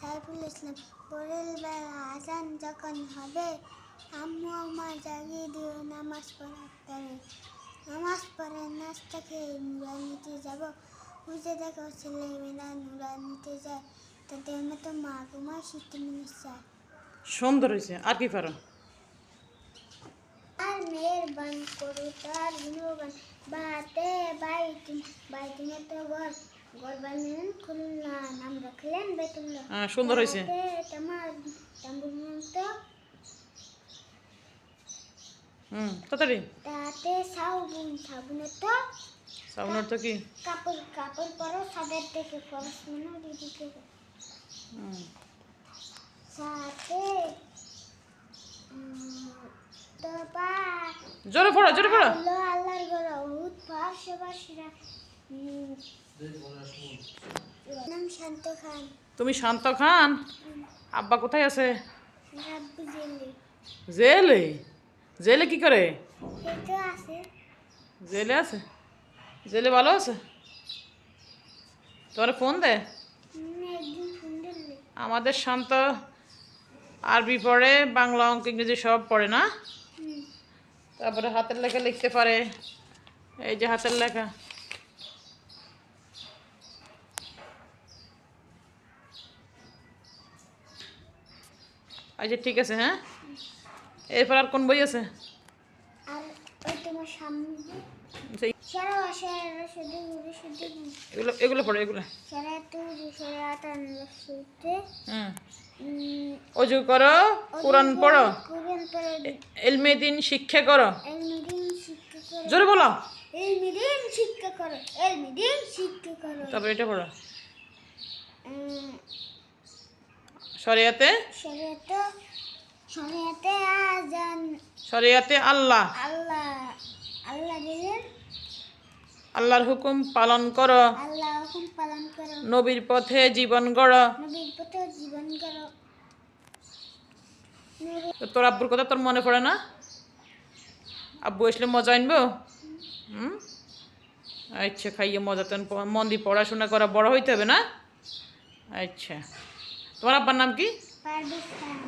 সাইফুল ইসলাম ভোরের বেলা আজান যখন হবে আম্মু আমার জাগিয়ে দিও নামাজ পড়ার পরে। নামাজ পড়ে নাস্তা খেয়ে নুরানিতে যাব। বুঝে দেখো ছেলেমেয়েরা নুরানিতে যায় তাদের মতো মা তোমার শিখতে মিনিস চায় সুন্দর হয়েছে। আর কি পারো আর মেয়ের বান করু তার গুণগান। বাতে বাইতিন বাইতিনে তো ঘর। হ্যাঁ সুন্দর হয়েছে। তাতে তোমার তাম্বুর তো হুম তাড়াতাড়ি। তাতে সাবুন সাবুনে তো সাউন্ডের তো কি? কাপড় কাপড় পরো সাদের থেকে খরচ মনে দিদিকে হুম। সাথে উম, জোরে পড়ো জোরে পড়ো। আল্লাহর ঘর তুমি শান্ত খান? আব্বা কোথায় আছে? জেলে। জেলে? কি করে? জেলে আছে? জেলে ভালো আছে? তোমার ফোন দে। আমাদের শান্ত আরবি পড়ে বাংলা অঙ্ক ইংরেজি সব পড়ে না? তারপরে হাতের লেখা লিখতে পারে। এই যে হাতের লেখা। আচ্ছা ঠিক আছে হ্যাঁ? এরপর আর কোন বই আছে? এগুলো এগুলো পড়ো এগুলো। অজু করো কোরআন পড়ো। কোরআন পড়ে। এলমে দিন শিক্ষা করো। জোরে বলো। শিক্ষা করো শিক্ষা করো। তারপর এটা পড়ো। শরিয়াতে? শরীয়তে আজান। শরিয়াতে আল্লাহ। আল্লাহ আল্লাহ আল্লাহর হুকুম পালন করো। আল্লাহ হুকুম পালন করো। নবীর পথে জীবন গড়। নবীর পথে জীবন তো তোর আব্বুর কথা তোর মনে পড়ে না? আব্বু আসলে মজা আনব? হুম? আচ্ছা খাইয়ে মজা তো মন দিয়ে পড়াশোনা করা বড় হইতে হবে না? আচ্ছা। তোমার আব্বার নাম কি পারভেজ খান